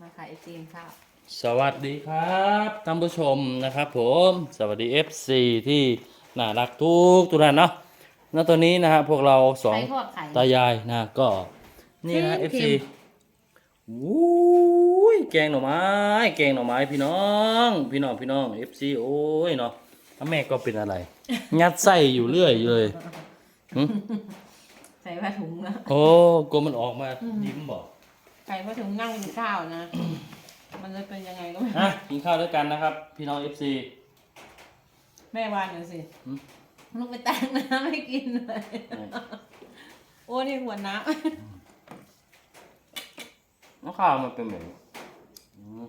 มาขายไอติมข้าวสวัสดีครับท่านผู้ชมนะครับ ผมสวัสดี FC ที่น่ารักทุกทุกท่านเนาะณตอนนี้นะฮะพวกเราสองไข่ทอดไข่ตายายนะก็นี่นะเค็ม FC วู้ยแกงหน่อไม้ แกงหน่อไม้พี่น้อง พี่น้องพี่น้อง FC โอ้ยเนาะถ้าแม่ก็เป็นอะไรยัดไส้อยู่เรื่อยเลยหึใส่ผ้าถุงนะโอ้กลัวมันออกมายิ้มบอก ใส่ผ้าถุงนั่งกินข้าวนะ มันเลยเป็นยังไงก็ไม่รู้อะกินข้าวด้วยกันนะครับ พี่น้อง FC แม่วานหน่อยสิหืม ลูกไปแต่งน้ำให้กินเลย โอ้นี่หัวน้น้องข้าวมันเป็นแบบนี้อืม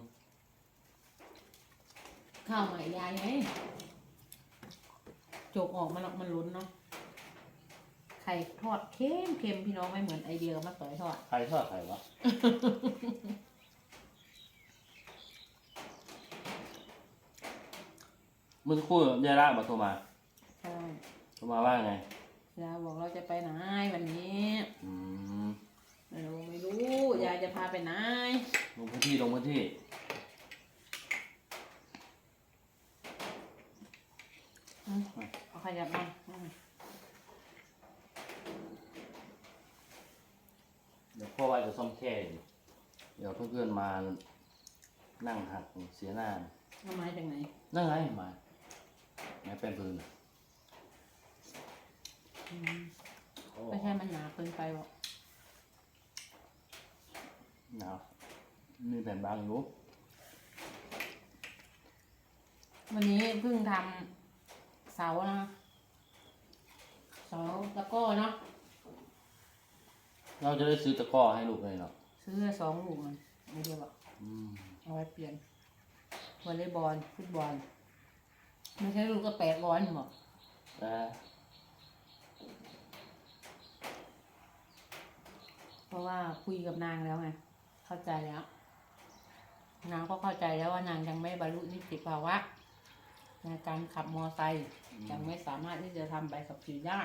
ำข้าวใหม่ยายไงจกออกมันมันล้นเนาะ ไข่ทอดเค็มเค็มพี่น้องไม่เหมือนไอเดียกับมะเขือทอด ใครทอดใครวะเมื่อสักครู่ยายละมาโทรมาใช่โทรมาว่าไง ยายบอกเราจะไปไหนวันนี้อืมไม่รู้ไม่รู้ยายจะพาไปไหนลงพื้นที่ลงพื้นที่อืมเอาขยับมาอืม เดี๋ยวพ่อว่าจะซ่อมแค่อยู่ เดี๋ยวเพื่อนๆมา นั่งหักเสียหน้าเอาไม้จากไหนนั่งไงมาไงแป้นปืนอืมโอ้ไม่ใช่มันหนาเกินไปหรอกหนาวมีแผ่นบางอยู่วันนี้เพิ่งทำเสานะเสาตะกร้อเนาะเราจะได้ซื้อตะกร้อให้ลูกเลยเนาะ ซื้อสองลูกมันไม่เดียวหรอกอืมเอาไว้เปลี่ยนวอลเลย์บอลฟุตบอลไม่ใช่ลูกก็แปดร้อยหนึ่งหรอกแต่เพราะว่าคุยกับนางแล้วไงเข้าใจแล้ว นางก็เข้าใจแล้วว่านางยังไม่บรรลุนิติภาวะในการขับมอไซค์ยังไม่สามารถที่จะทำใบขับขี่ได้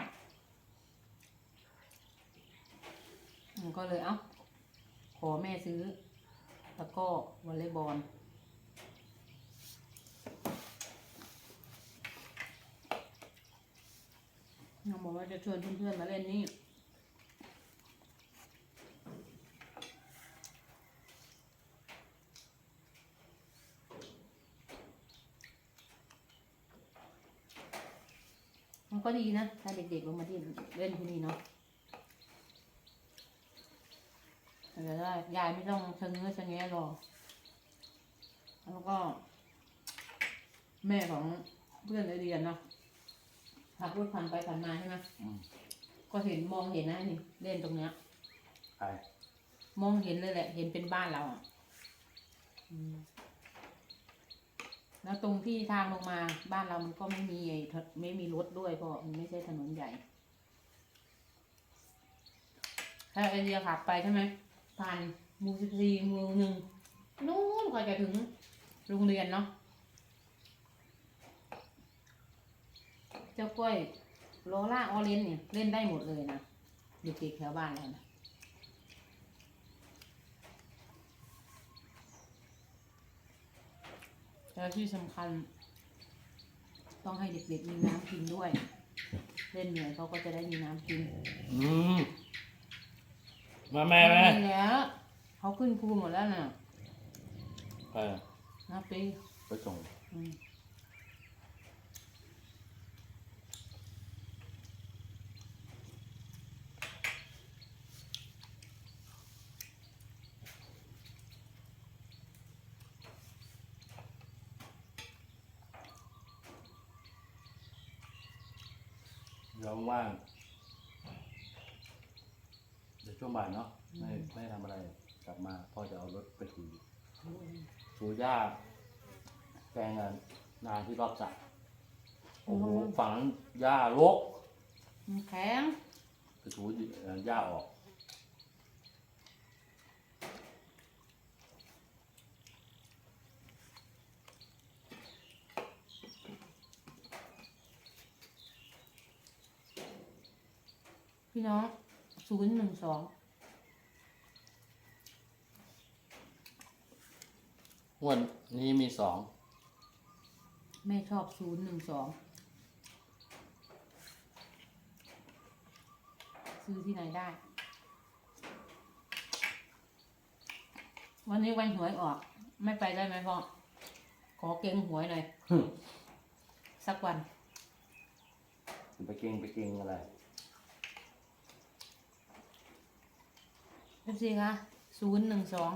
มันก็เลยเอ้าข อแม่ซื้อ แล้วก็วอลเลย์บอลน้องบอกว่าจะชวนเพื่อนๆมาเล่นนี่มันก็ดีนะถ้าเด็กๆลงมาที่เล่นที่นี่เนาะ แต่ได้ยายไม่ต้องชะเง้อชะแงะหรอกแล้วก็ แม่ของเพื่อนไอเดียนเนาะขับรถผ่านไปผ่านมาใช่ไหมอืมก็เห็นมองเห็นนะนี่เล่นตรงเนี้ย ใครมองเห็นเลยแหละ เห็นเป็นบ้านเราอะอืมแล้วตรงที่ทางลงมาบ้านเรามันก็ไม่มีไอ้ถไม่มีรถด้วยเพราะมันไม่ใช่ถนนใหญ่ ถ้าไอเดียขับไปใช่ไหม ผ่านหมูสิบสี่เมืองหนึ่งนู้นกว่าจะถึงโรงเรียนเนาะเจ้ากล้วยโลล่าออเรนเนี่ยเล่นได้หมดเลยนะเด็กๆแถวบ้านเรานะแล้วที่สำคัญ ต้องให้เด็กๆมีน้ำกินด้วย เล่นเหนื่อยเขาก็จะได้มีน้ำกิน อืม มาแม่แม่มีแล้วเขาขึ้นภูหมดแล้วน่ะใครอะนะปีไปส่งอืมเดี๋ยวว่างเดี๋ยว ช่วงบ่ายเนาะไม่ไม่ทำอะไรกลับมาพ่อจะเอารถไปถูถูหญ้าแปลงอะนาที่รอบสระโอ้โหฝั่งนั้นหญ้ารกมันแข็งไปถูเอ่อหญ้าออกพี่น้อง ศูนย์หนึ่งสองงวดนี้มีสองแม่ชอบศูนย์หนึ่งสองซื้อที่ไหนได้ วันนี้วันหวยออก ไม่ไปได้ไหมพ่อ ขอเก่งหวยหน่อย สักวัน ไปเก่งไปเก่งอะไร เอฟซีคะศูนย์หนึ่งสอง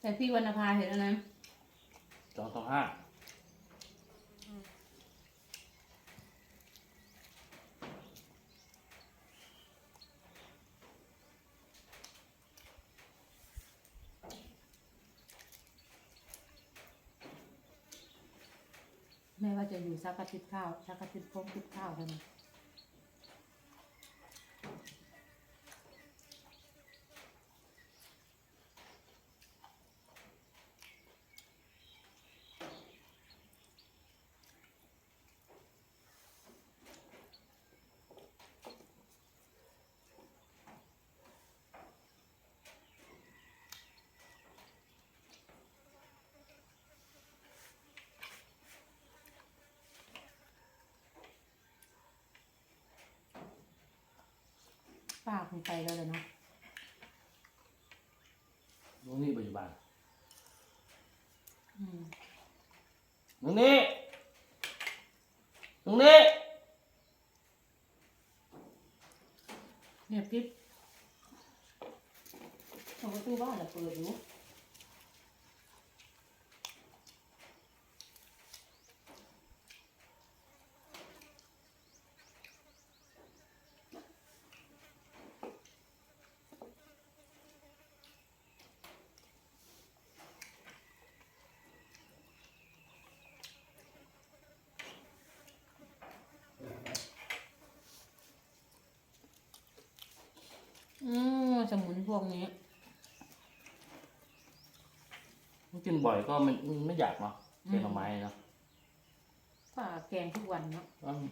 แต่พี่วรรณภาเห็นแล้วนะสองสองห้า แม่ว่าจะอยู่ซักกระติบข้าวซักกระติบพงติบข้าวกัน นะป้าคงไปแล้วเลยเนาะลุงนี่ปัจจุบันอืมลุงนี่ลุงนี่เนี่ยกิ๊บเอาประตูบ้านจะเปิดอยู่ อืม สมุนพวกนี้กินบ่อยก็มันมันไม่อยากเนาะเกงหน่อไม้เนาะป้าแกงทุกวันเนาะอืม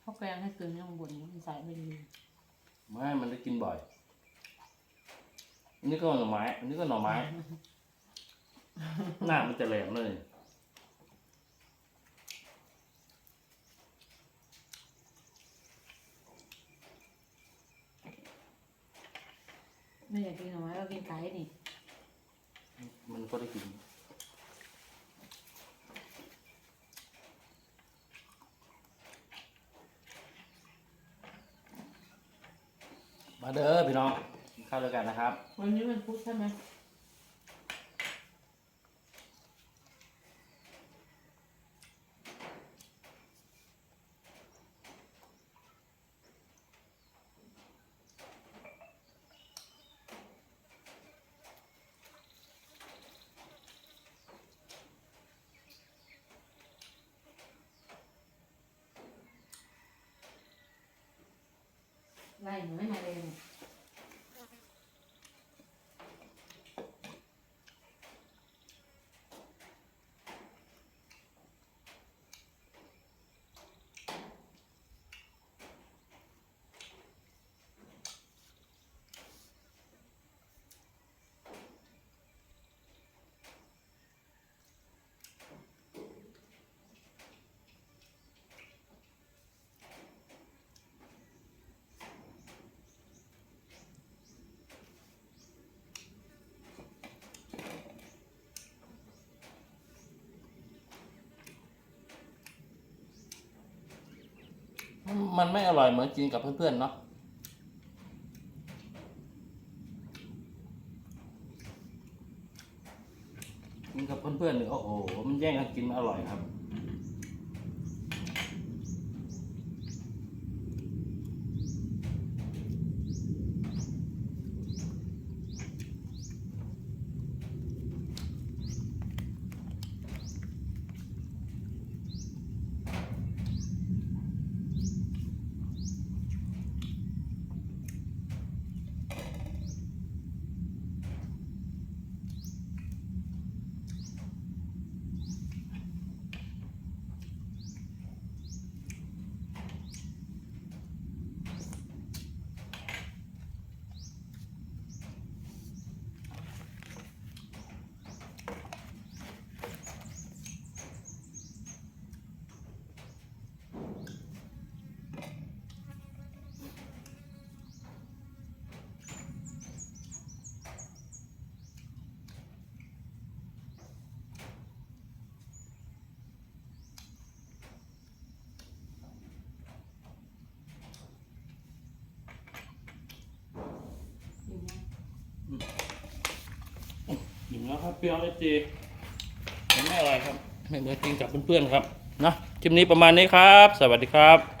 เขาแกงให้กินข้างบนมันใส่ไม่ดีไม่มันได้กินบ่อยอันนี้ก็หน่อไม้อันนี้ก็หน่อไม้ หน้ามันจะแหลมเลย อยากกินหน่อไม้ก็กินไก่นี่มันก็ได้กินมาเด้อพี่น้องกินข้าวด้วยกันนะครับ วันนี้มันพุธใช่ไหม ไล่หนู มันไม่อร่อยเหมือนกินกับเพื่อนๆเนาะกินกับเพื่อนๆเนี่ยโอ้โห มันแย่งกันกินมันอร่อยครับ เปรี้ยวเลยจีไม่อร่อยครับ ไม่เหมือนกินกับเพื่อนๆครับนะคลิปนี้ประมาณนี้ครับ สวัสดีครับ